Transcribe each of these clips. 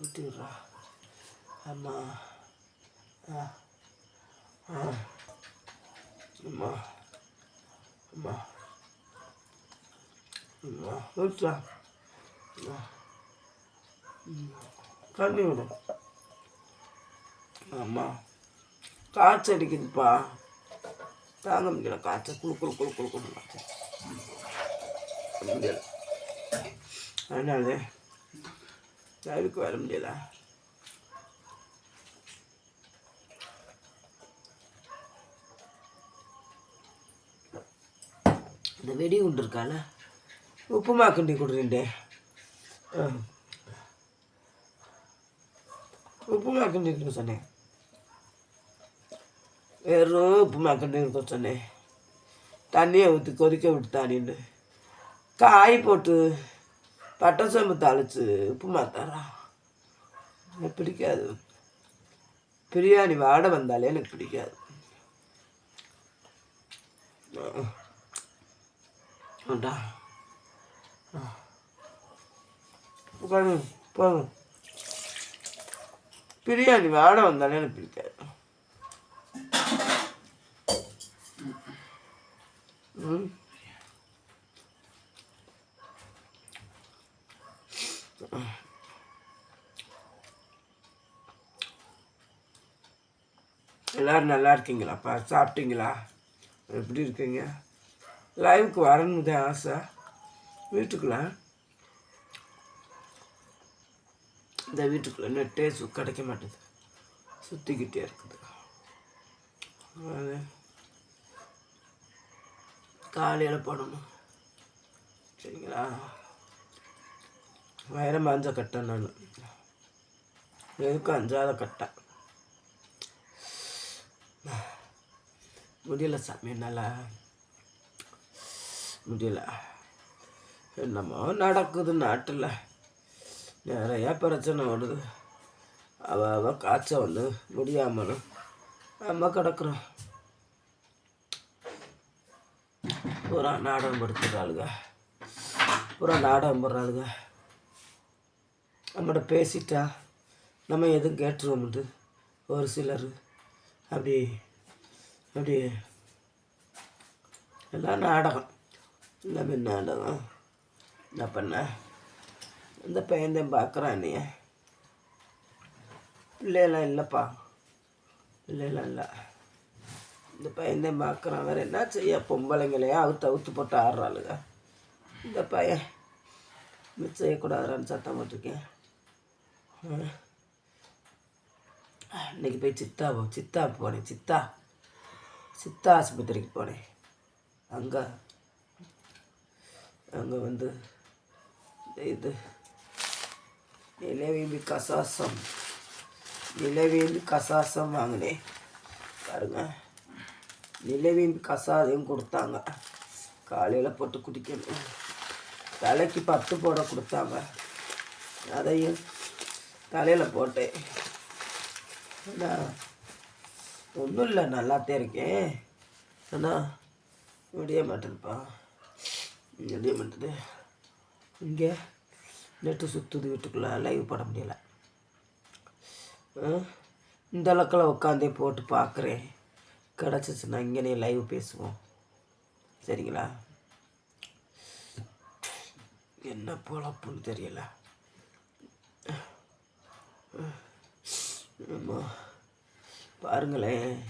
ஊற்றி விட்றா அம்மா ஆ ஆ அம்மா அம்மா அம்மா ஊற்றா அம்மா தண்ணி விடு அம்மா காய்ச்சல் அடிக்குதுப்பா தாங்க முடியல காய்ச்சல் குழு குழு குழு குழு குழு காய்ச்சல் முடியல அதனால லைவுக்கு வர முடியல இந்த வெடி குண்டு இருக்கால? உப்புமா கிண்டி கொடுறீண்டே. உப்புமா கிண்டி கொடுக்க சொன்னேன் வெறும் உப்புமா கிண்டி கொடுக்க சொன்னேன் தண்ணியை ஊற்றி கொதிக்க விட்டுத்தானின்னு காய் போட்டு பட்டை சோம்பு தாளிச்சு உப்புமா தரா எனக்கு பிடிக்காது. பிரியாணி வாடை வந்தாலே எனக்கு பிடிக்காது. உட்காந்து போங்க. பிரியாணி வாடை வந்தாலே எனக்கு பிடிக்காது. ம். எல்லோரும் நல்லா இருக்கீங்களாப்பா சாப்பிட்டீங்களா? எப்படி இருக்கீங்க? லைவுக்கு வரணும் தான் ஆசை. வீட்டுக்குள்ளே. இந்த வீட்டுக்குள்ளே நெட்டே சு கிடைக்க மாட்டேது. சுற்றிக்கிட்டே இருக்குது. அது. காலையில் போடணும். சரிங்களா? வயிறு மாஞ்ச கட்டேன் நான் எதுக்கும் அஞ்சாத கட்டேன் முடியல சாமி என்னால் முடியல என்னமோ நடக்குது நாட்டில் நிறையா பிரச்சனை வருது அவ அவ காய்ச்சல் வந்து முடியாமலும் நம்ம கிடக்குறோம் பூரா நாடகம் படுத்துறாளுங்க பூரா நாடகம் போடுறாளுங்க நம்மகிட்ட பேசிட்டா நம்ம எதுவும் கேட்டுருவோம்ட்டு. ஒரு சிலர் அப்படி அப்படி எல்லாம் நாடகம். எல்லாமே நாடகம். என்ன பண்ண இந்த பையன்தான் பார்க்குறான் நீ பிள்ளையெல்லாம் இல்லைப்பா. பிள்ளையெல்லாம் இல்லை. இந்த பையன்தான் பார்க்குறான். வேறு என்ன செய்ய பொம்பளைங்களையா அவுத்து அவுத்து போட்டு ஆடுறாளுங்க. இந்த பையன் மிச்சம் செய்யக்கூடாதுறான்னு சத்தம் போட்டிருக்கேன். இன்னைக்கு போய் சித்தா போ சித்தா போனேன் சித்தா. சித்தா ஆஸ்பத்திரிக்கு போனேன் அங்கே அங்கே வந்து இது நிலவேம்பி கசாசம் நிலவேம்பி கசாசம் வாங்கினேன் பாருங்க. நிலவேம்பி கசாதையும் கொடுத்தாங்க. காலையில் போட்டு குடிக்கணும். தலைக்கு பத்து போட கொடுத்தாங்க. அதையும் தலையில் போட்டேன் அண்ணா ஒன்றும் இல்லை நல்லாத்தே இருக்கேன் ஆனால் விடிய மாட்டேதுப்பா. விடிய மாட்டேது. இங்கே நெட்டு சுற்றுது வீட்டுக்குள்ளே லைவ் போட முடியல. ஆ? இந்த அளவுக்குள்ள உட்காந்தே போட்டு பார்க்குறேன் கிடச்சிச்சுன்னா இங்கேனே லைவ் பேசுவோம். சரிங்களா? என்ன பொழப்புன்னு தெரியல. ஆமாம் பாருங்களேன்.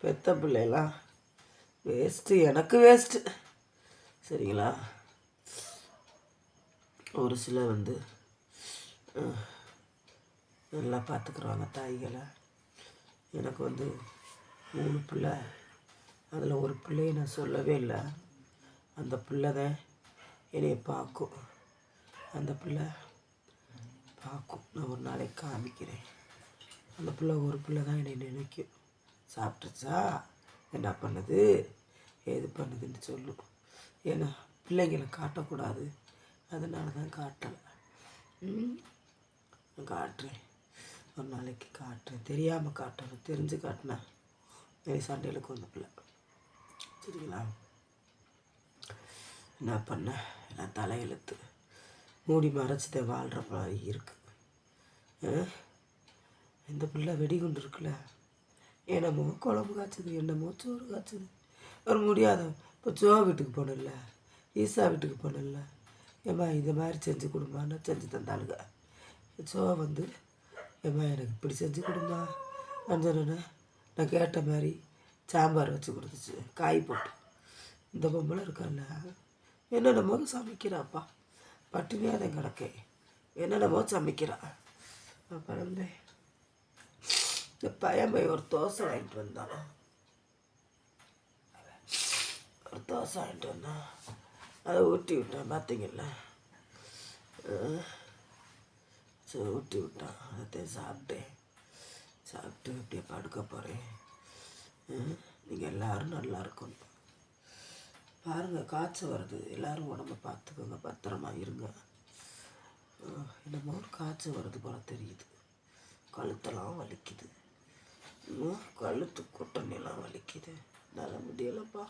பெத்த பிள்ளைலாம் வேஸ்ட்டு எனக்கு வேஸ்ட்டு சரிங்களா? ஒரு சில வந்து நல்லா பார்த்துக்குறாங்க தாய்களை. எனக்கு வந்து மூணு பிள்ளை. அதில் ஒரு பிள்ளையை நான் சொல்லவே இல்லை. அந்த பிள்ளை தான் என்னைய பார்க்கும். அந்த பிள்ளை பார்க்கும். நான் ஒரு நாளைக்கு காமிக்கிறேன். அந்த பிள்ளை ஒரு பிள்ளை தான் என்னை நினைக்கும். சாப்பிட்டுச்சா என்ன பண்ணுது? ஏது பண்ணுதுன்னு சொல்லும் ஏன்னா பிள்ளைங்களை காட்டக்கூடாது. அதனால தான் காட்டலை. நான் காட்டுறேன். ஒரு நாளைக்கு காட்டுறேன். தெரியாமல் காட்டணும். தெரிஞ்சு காட்டினா என் சண்டையில் கொண்டு பிள்ளை சரிங்களா? என்ன பண்ண? எல்லாம் தலையெழுத்து. மூடி மறைச்சிதான் வாழ்கிற மாதிரி இருக்குது ஆ? இந்த பிள்ளை வெடிகுண்டு இருக்குல்ல? என்னமோ குழம்பு காய்ச்சது என்னமோ சோறு காய்ச்சது. ஒரு முடியாத இப்போ ஜோ வீட்டுக்கு போனல ஈசா வீட்டுக்கு போனல ஏம்மா இந்த மாதிரி செஞ்சு கொடுமான்னு செஞ்சு தந்தாளுங்க? ஜோ வந்து ஏம்மா எனக்கு இப்படி செஞ்சு கொடுமா அஞ்சனா நான் கேட்ட மாதிரி சாம்பார் வச்சு கொடுத்துச்சு காய் போட்டு. இந்த பொம்பளை இருக்கால என்னென்னமோ சமைக்கிறாப்பா. பட்டினியாக அதை கிடக்கேன் என்னென்னமோ சமைக்கிறான் அப்புறம் இந்த பையன் போய் ஒரு தோசை வாங்கிட்டு வந்தான் ஒரு தோசை வாங்கிட்டு வந்தான் அதை ஊட்டி விட்டேன் பார்த்தீங்களா சரி ஊட்டி விட்டான் அதை சாப்பிட்டேன் சாப்பிட்டு அப்படியே படுக்க போகிறேன் நீங்கள் எல்லோரும் நல்லா இருக்கணும். பாருங்கள் காய்ச்சல் வருது. எல்லோரும் உடம்ப பார்த்துக்கோங்க பத்திரமா இருங்க. என்னமோ ஒரு காய்ச்சல் வருது போல தெரியுது. கழுத்தெல்லாம் வலிக்குது. இன்னும் கழுத்து குட்டணிலாம் வலிக்குது. நல்ல முடியலப்பா.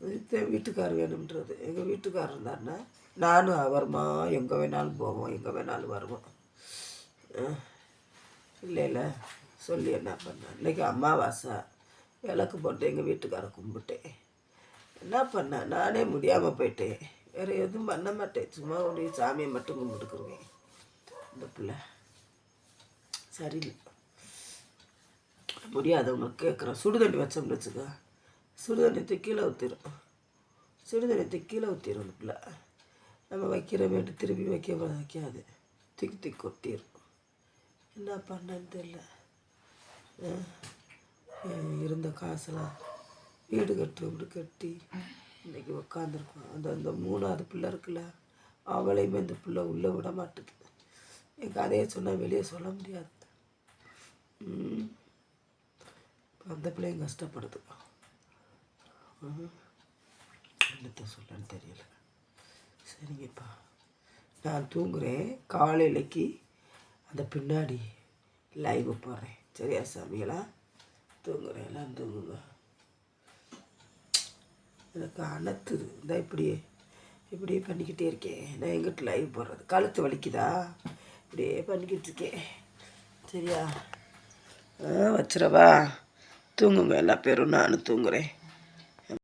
இதுதான் வீட்டுக்கார் வேணுன்றது எங்கள் வீட்டுக்காரர் இருந்தாருன்னா நானும் அவருமா எங்கே வேணாலும் போவோம் எங்கே வேணாலும் வருவோம். இல்லை இல்லை. சொல்லி என்ன பண்ணேன் இன்னைக்கு அமாவாசை. விளக்கு போட்டு எங்கள் வீட்டுக்காரை கும்பிட்டேன். என்ன பண்ணேன் நானே முடியாமல் போயிட்டேன். வேறு எதுவும் பண்ண மாட்டேன். சும்மா ஒரு சாமியை மட்டும் கும்பிட்டுக்குருவேன். இந்த பிள்ளை. சரியில்லை. முடியாதவங்களுக்கு கேட்குறேன் சுடுதண்ணி வச்சோம்னு வச்சுக்கோ. சுடுதண்ணி கீழே ஊற்றிடும் சுடுதண்ணி கீழே ஊற்றிடும் அந்த பிள்ளை. நம்ம வைக்கிறமேட்டு திருப்பி வைக்க வைக்காது. திக்கி திக்கி கொட்டிடும் என்ன பண்ணன்னு தெரியல. இருந்த காசெல்லாம் வீடு கட்டு வீடு கட்டி. இன்னைக்கு உக்காந்துருக்கோம். அந்த அந்த மூணாவது பிள்ளை இருக்குல்ல அவளையுமே இந்த பிள்ளை உள்ளே விட மாட்டுது. என் கதையை சொன்னால் வெளியே சொல்ல முடியாது. அந்த பிள்ளையும் கஷ்டப்படுது. என்னத்த சொல்லன்னு தெரியல. சரிங்கப்பா. நான் தூங்குறேன். காலையிலைக்கு அந்த பின்னாடி லைவ் போடுறேன். சரியா சாமியெல்லாம்? தூங்குறேன். எல்லாம் தூங்குங்க. எனக்கு அனத்துது இந்த இப்படியே இப்படியே பண்ணிக்கிட்டே இருக்கேன். நான் எங்கிட்ட லைவ் போடுறது. கழுத்து வலிக்குதா? இப்படியே பண்ணிக்கிட்டு இருக்கேன். சரியா? ஆ வச்சிரவா. தூங்குங்க. எல்லா பேரும் நானும் தூங்குறேன்.